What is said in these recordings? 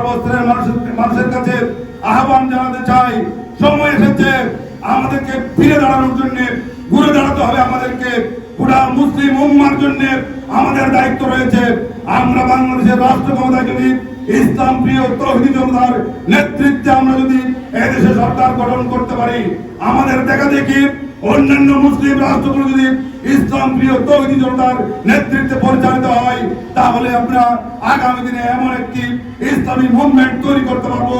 অবস্থানের মানুষের কাছে আহ্বান জানাতে চাই। সময় এসেছে। আমাদেরকে ফিরে দাঁড়ানোর জন্য, ঘুরে দাঁড়াতে হবে আমাদেরকে। পুরা মুসলিম উম্মার জন্য আমাদের দায়িত্ব রয়েছে। আমরা বাংলাদেশের রাষ্ট্র ক্ষমতায় যদি ইসলাম প্রিয় তৌহিদি জনতার নেতৃত্বে আমরা যদি এদেশে সরকার গঠন করতে পারি, আমাদের দেখা দেখি অন্যান্য মুসলিম রাষ্ট্রগুলো যদি ইসলাম প্রিয় জনতার নেতৃত্বে পরিচালিত হয়, তাহলে আমরা আগামী দিনে এমন একটি ইসলামী মুভমেন্ট তৈরি করতে পারব,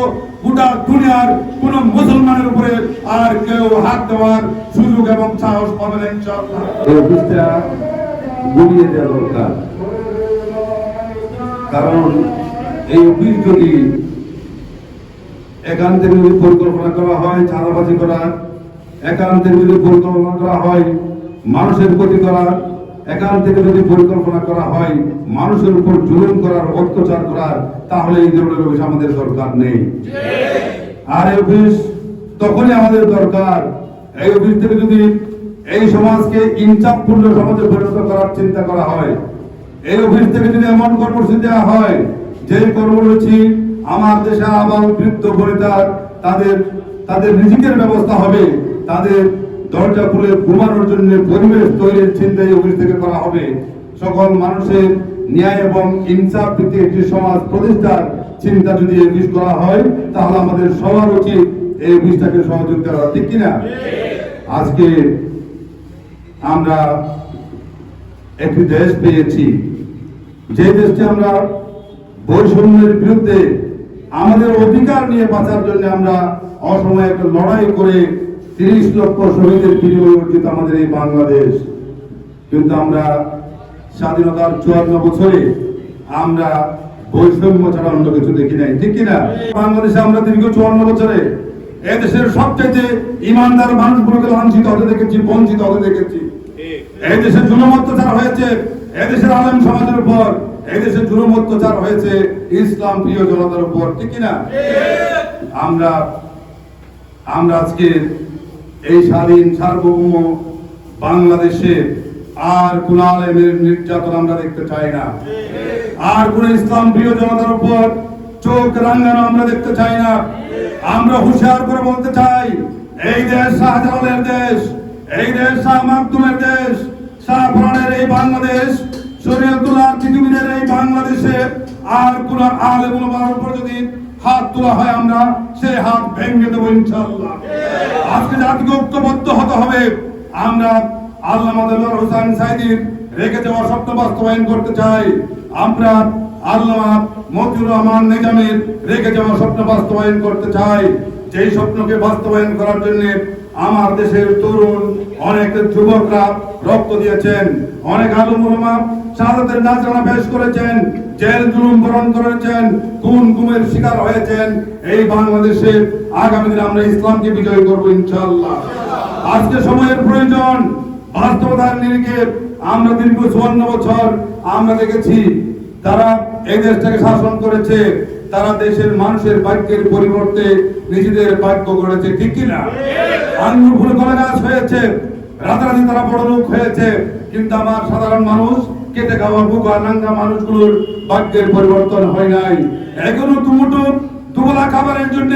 গোটা দুনিয়ার কোন মুসলমানের উপরে আর কেউ হাত দেওয়ার সুযোগ এবং সাহস পাবে না কারণ এই অফিস যদি একান্তের যদি পরিকল্পনা করা হয় করার একান্তের যদি পরিকল্পনা করা হয় মানুষের ক্ষতি করার একান্তের যদি পরিকল্পনা করা হয়, মানুষের উপর জুলুম করার, অত্যাচার করার, তাহলে এই ধরনের অফিস আমাদের দরকার নেই। আর এই অফিস তখনই আমাদের দরকার। এই অফিস থেকে যদি এই সমাজকে ইনচাপপূর্ণ সমাজে পরিণত করার চিন্তা করা হয়, এই অফিস থেকে যদি এমন কর্মসূচি দেওয়া হয়, যে কর্মসূচি আমার দেশে আবার বৃদ্ধ বনিতার তাদের তাদের রিজিকের ব্যবস্থা হবে, তাদের দরজা খুলে ঘুমানোর জন্য পরিবেশ তৈরির চিন্তা এই অফিস থেকে করা হবে। সকল মানুষের ন্যায় এবং ইনসাফ ভিত্তিক একটি সমাজ প্রতিষ্ঠার চিন্তা যদি অফিস করা হয়, তাহলে আমাদের সবার উচিত এই অফিসটাকে সহযোগিতা করা, ঠিক কিনা? আজকে আমরা একটি দেশ পেয়েছি। যে দেশটি আমরা বৈষম্যের বিরুদ্ধে আমাদের অধিকার নিয়ে বাঁচার জন্য আমরা অসময়ে একটা লড়াই করে তিরিশ লক্ষ শহীদের বিনিময়ে আমাদের এই বাংলাদেশ। কিন্তু আমরা স্বাধীনতার চুয়ান্ন বছরে আমরা বৈষম্য ছাড়া অন্য কিছু দেখি নাই, ঠিক কিনা? বাংলাদেশে আমরা দীর্ঘ চুয়ান্ন বছরে এদেশের সবচেয়ে ইমানদার মানুষগুলোকে লাঞ্ছিত হতে দেখেছি, বঞ্চিত হতে দেখেছি। এই দেশে জুলুম অত্যাচার হয়েছে এদেশের আলেম সমাজের উপর এই দেশে জুলুম অত্যাচার হয়েছে ইসলাম প্রিয় জনতার উপর, ঠিক কিনা? আমরা আমরা আজকে এই স্বাধীন সার্বভৌম বাংলাদেশে আর কোন আলেমের নির্যাতন আমরা দেখতে চাই না। আর কোন ইসলাম প্রিয় জনতার উপর চোখ রাঙানো আমরা দেখতে চাই না। আমরা হুশিয়ার করে বলতে চাই, এই দেশ শাহজালালের দেশ, এই দেশ শাহ মাকদুমের দেশ শাহ ফরানের এই বাংলাদেশ শরীয়তুল্লাহ পৃথিবীর এই বাংলাদেশে আর কোন আলেম উপর যদি হাত তোলা হয় আমরা, সেই হাত ভেঙে দেবো ইনশাআল্লাহ। আজকে জাতিকে ঐক্যবদ্ধ হতে হবে। আমরা আল্লাহ মাদাল্লাহ সাইদির রেখে যাওয়া স্বপ্ন বাস্তবায়ন করতে চাই। আমরা আল্লাহ মতিউর রহমান নিজামের রেখে যাওয়া স্বপ্ন বাস্তবায়ন করতে চাই। যেই স্বপ্নকে বাস্তবায়ন করার জন্য আমার দেশের তরুণ, অনেক যুবকরা রক্ত দিয়েছেন, অনেক আলম শাহাদাতের নাজরানা পেশ করেছেন, জেল জুলুম বরণ করেছেন, খুন গুমের শিকার হয়েছেন। এই বাংলাদেশে আগামী দিনে আমরা ইসলামকে বিজয় করব ইনশাআল্লাহ। আজকে সময়ের প্রয়োজন, বাস্তবতার নিরিখে আমরা দীর্ঘ চুয়ান্ন বছর আমরা দেখেছি তারা এই দেশটাকে শাসন করেছে, তারা দেশের মানুষের বাক্যের পরিবর্তে নিজেদের বাক্য করেছে ঠিক কিনা? আঙ্গুর ফুলে কলা গাছ হয়েছে, রাতারাতি তারা বড় লোক হয়েছে, কিন্তু আমার সাধারণ মানুষ কেটে খাওয়া বুকা নাঙ্গা মানুষগুলোর ভাগ্যের পরিবর্তন হয় নাই। এখনও তুমুটো দুবেলা খাবারের জন্য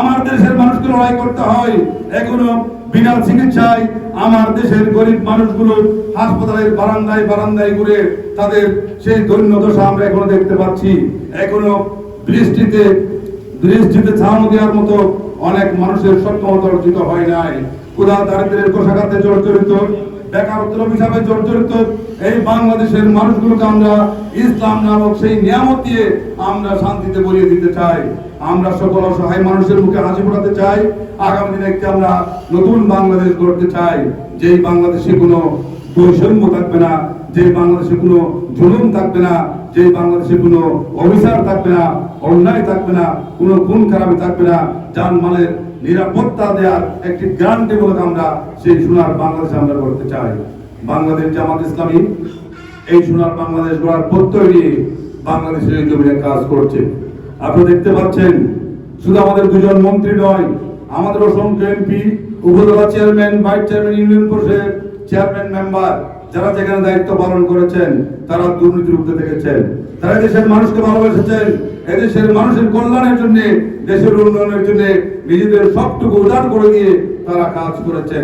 আমার দেশের মানুষকে লড়াই করতে হয়। এখনও বিনা চিকিৎসায় আমার দেশের গরিব মানুষগুলো হাসপাতালের বারান্দায় বারান্দায় ঘুরে তাদের সেই দৈন্য দশা আমরা এখনও দেখতে পাচ্ছি। এখনও বৃষ্টিতে বৃষ্টিতে ছাউনি দেওয়ার মতো অনেক মানুষের সক্ষমতা অর্জিত হয় নাই। ক্ষুধা দারিদ্রের কোষাঘাতে জর্জরিত বেকারত্বের হিসাবে জর্জরিত এই বাংলাদেশের মানুষগুলোকে আমরা ইসলাম নামক সেই নিয়ামত দিয়ে আমরা শান্তিতে বলিয়ে দিতে চাই। আমরা সকল অসহায় মানুষের মুখে হাসি ফোটাতে চাই। আগামী দিনে একটি আমরা নতুন বাংলাদেশ গড়তে চাই। যেই বাংলাদেশে কোনো বৈষম্য থাকবে না যে বাংলাদেশে কোনো জুলুম থাকবে না যে বাংলাদেশে কোনো অভিশাপ থাকবে না, অন্যায় থাকবে না, কোনো খুন খারাপি থাকবে না যান মালের নিরাপত্তা দেওয়ার একটি গ্যারান্টি মূলক আমরা সেই সোনার বাংলাদেশ আমরা করতে চাই। বাংলাদেশ জামাত ইসলামী এই সোনার বাংলাদেশ গড়ার প্রত্যয় নিয়ে বাংলাদেশের জমিনে কাজ করছে। আপনারা দেখতে পাচ্ছেন, শুধু আমাদের দুজন মন্ত্রী নয় আমাদের অসংখ্য এমপি, উপজেলা চেয়ারম্যান ভাইস চেয়ারম্যান ইউনিয়ন পরিষদের চেয়ারম্যান মেম্বার যারা যেখানে দায়িত্ব পালন করেছেন, তারা দুর্নীতির রুখতে দেখেছেন। তারা দেশের মানুষকে ভালোবেসেছেন। এদেশের মানুষের কল্যাণের জন্য, দেশের উন্নয়নের জন্য নিজেদের সবটুকু উদার করে দিয়ে তারা কাজ করেছেন।